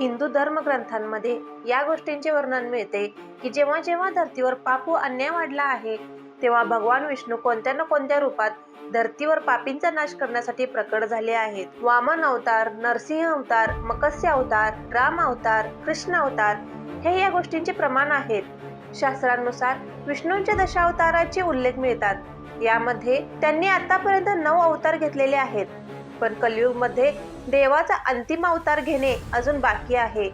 हिंदू धर्मग्रंथांमध्ये या गोष्टींचे वर्णन मिळते की जेव्हा जेव्हा धर्तीवर पाप व अन्याय वाढला आहे तेव्हा भगवान विष्णू कोणत्या ना कोणत्या रूपात धर्तीवर पापींचा नाश करण्यासाठी प्रकट झाले आहेत. वामन अवतार नरसिंह अवतार मत्स्य अवतार राम अवतार कृष्ण अवतार हे या गोष्टींचे प्रमाण आहेत. शास्त्रानुसार विष्णूंच्या दशावताराचे उल्लेख मिळतात. यामध्ये त्यांनी आतापर्यंत नऊ अवतार घेतलेले आहेत. पण कलियुगमध्ये देवाचा अंतिम अवतार घेणे अजून बाकी आहे.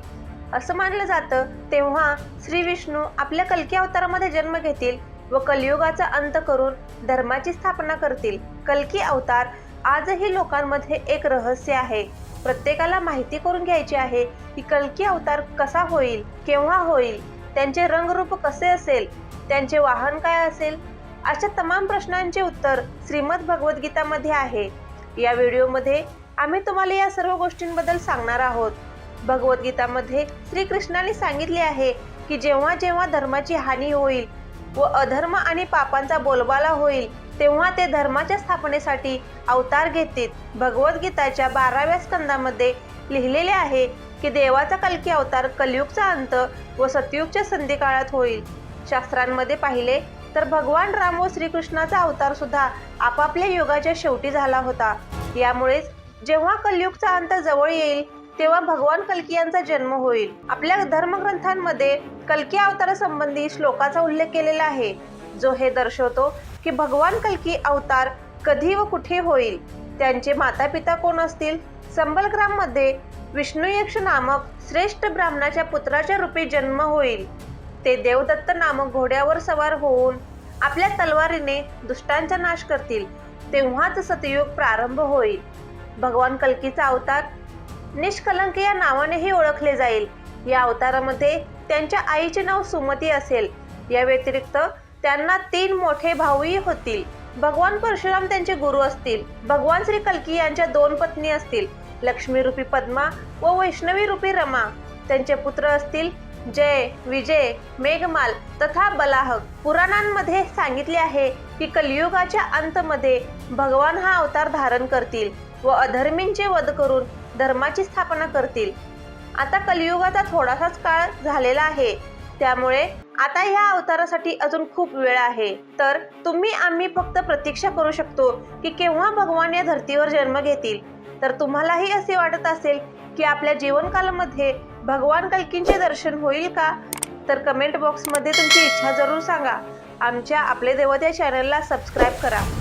असं मानलं जातं तेव्हा श्री विष्णू आपल्या कलकी अवतारामध्ये जन्म घेतील व कलियुगाचा अंत करून धर्माची स्थापना करतील. कलकी अवतार आजही लोकांमध्ये एक रहस्य आहे. प्रत्येकाला माहिती करून घ्यायची आहे की कलकी अवतार कसा होईल केव्हा होईल त्यांचे रंगरूप कसे असेल त्यांचे वाहन काय असेल? अशा तमाम प्रश्नांचे उत्तर श्रीमद भगवद्गीतामध्ये आहे. या व्हिडिओमध्ये आम्ही तुम्हाला या सर्व गोष्टींबद्दल सांगणार आहोत. भगवद्गीतामध्ये श्रीकृष्णाने सांगितले आहे की जेव्हा जेव्हा धर्माची हानी होईल व अधर्म आणि पापांचा बोलबाला होईल तेव्हा ते धर्माच्या स्थापनेसाठी अवतार घेतील. भगवद्गीताच्या बाराव्या स्कंदामध्ये लिहिलेले आहे की देवाचा कलकी अवतार कलयुगचा अंत व सतयुगच्या संधी काळात होईल. शास्त्रांमध्ये पाहिले तर भगवान राम व श्रीकृष्णाचा अवतार सुद्धा आपापल्या युगाच्या शेवटी झाला होता. यामुळेच जेव्हा कलयुगचा अंत जवळ येईल तेव्हा भगवान कल्की यांचा जन्म होईल. आपल्या धर्मग्रंथांमध्ये कल्की अवतारासंबंधी श्लोकाचा उल्लेख केलेला आहे जो हे दर्शवतो की भगवान कल्की अवतार कधी व कुठे होईल? त्यांचे माता पिता कोण असतील? संबलग्राममध्ये विष्णू यक्ष नामक श्रेष्ठ ब्राह्मणाच्या पुत्राच्या रूपी जन्म होईल. ते देवदत्त नामक घोड्यावर सवार होऊन आपल्या तलवारीने दुष्टांचा नाश करतील तेव्हाच सतयुग प्रारंभ होईल. भगवान कल्कीचा अवतार निष्कलंक या नावानेही ओळखले जाईल. या अवतारामध्ये त्यांच्या आईचे नाव सुमती असेल. या व्यतिरिक्त त्यांना तीन मोठे भाऊही होतील. भगवान परशुराम त्यांचे गुरु असतील. भगवान श्री कल्की यांच्या दोन पत्नी असतील. लक्ष्मी रूपी पद्मा व वैष्णवी रूपी रमा. त्यांचे पुत्र असतील जय विजय मेघमाल तथा बलाहक पुराणांमध्ये सांगितले आहे की कलियुगाच्या अंतमध्ये भगवान हा अवतार धारण करतील व अधर्मींचे वध करून धर्माची स्थापना करतील. आता कलियुगाचा थोडासाच काळ झालेला आहे. त्यामुळे आता ह्या अवतारासाठी अजून खूप वेळ आहे. तर तुम्ही आम्ही फक्त प्रतीक्षा करू शकतो की केव्हा भगवान या धर्तीवर जन्म घेतील. तर तुम्हालाही असे वाटत असेल की आपल्या जीवनकालामध्ये भगवान कल्कींचे दर्शन होईल का? तर कमेंट बॉक्समध्ये तुमची इच्छा जरूर सांगा. आमच्या आपले देवत चॅनलला सबस्क्राईब करा.